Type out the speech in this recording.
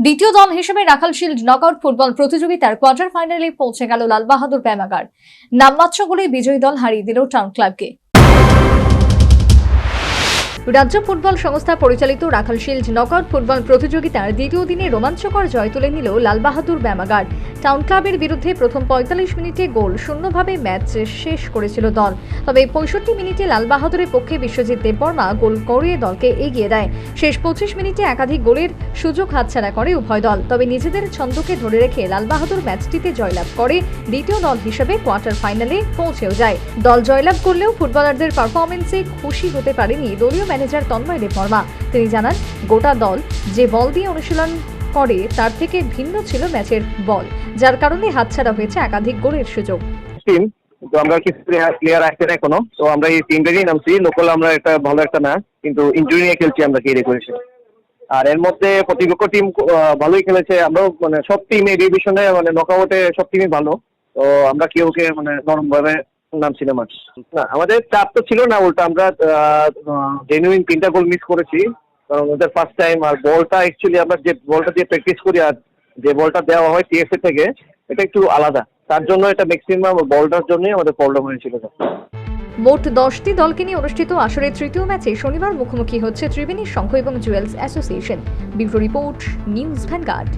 দ্বিতীয় দল হিসেবে রাখাল শিল্ড নকআউট ফুটবল প্রতিযোগিতার কোয়ার্টার ফাইনালে পৌঁছে গেল লালবাহাদুর ব্যামাগার নামমাত্র গোলে বিজয়ী দল হারিয়ে দিল টাউন ক্লাবকে। রাজ্য ফুটবল সংস্থা পরিচালিত রাখাল শিল্ড নকআউট ফুটবল প্রতিযোগিতার দ্বিতীয় দিনে রোমাঞ্চকর জয় তুলে নিল লালবাহাদুর ব্যামাগার টাউন ক্লাবের বিরুদ্ধে প্রথম পঁয়তাল্লিশ মিনিটে গোল শূন্যভাবে ম্যাচ শেষ করেছিল দল। তবে পঁয়ষট্টি মিনিটে লালবাহাদুরের পক্ষে বিশ্বজিৎ দেববর্মা গোল করিয়ে দলকে এগিয়ে দেয়। শেষ পঁচিশ মিনিটে একাধিক গোলের সুযোগ হাতছাড়া করে উভয় দল। তবে নিজেদের ছন্দকে ধরে রেখে লালবাহাদুর ম্যাচটিতে জয়লাভ করে দ্বিতীয় দল হিসেবে কোয়ার্টার ফাইনালে পৌঁছেও যায়। দল জয়লাভ করলেও ফুটবলারদের পারফরমেন্সে খুশি হতে পারেনি দলীয় ম্যানেজার তন্ময় দেববর্মা। তিনি জানান, গোটা দল যে বল দিয়ে অনুশীলন করে তার থেকে ভিন্ন ছিল ম্যাচের বল, যার কারণে হাতছাড়া হয়েছে একাধিক গোলের সুযোগ। টিম তো আমরা কিছু প্লেয়ার আসছে না এখনও? তো আমরা এই টিমটাকেই নামছি। লোকাল আমরা একটা ভালো একটা না, কিন্তু ইঞ্জুরি নিয়ে খেলছি আমরা কেড়ে করেছি আর এর মধ্যে প্রতিপক্ষ টিম ভালোই খেলেছে। আমরাও মানে সব টিম এই ডিভিশনে মানে নকআউটে সব টিমই ভালো। তো আমরা কেউ কে মানে নরম ভাবে নামছি না মাঠ না, আমাদের চাপ তো ছিল না, উল্টা আমরা জেনুইন তিনটা গোল মিস করেছি। কারণ ওদের ফার্স্ট টাইম আর বলটা অ্যাকচুয়ালি আমরা যে বলটা দিয়ে প্র্যাকটিস করি আর যে বলটা দেওয়া হয় টিএফএ থেকে, এটা একটু আলাদা। তার জন্য এটা ম্যাক্সিমাম বলটার জন্যই আমাদের প্রবলেম হয়েছিল মোট দশটি দলকে নিয়ে অনুষ্ঠিত আসরের তৃতীয় ম্যাচে শনিবার মুখোমুখি হচ্ছে ত্রিবেণী সংঘ এবং Jewels Association. Bureau report, news Vanguard.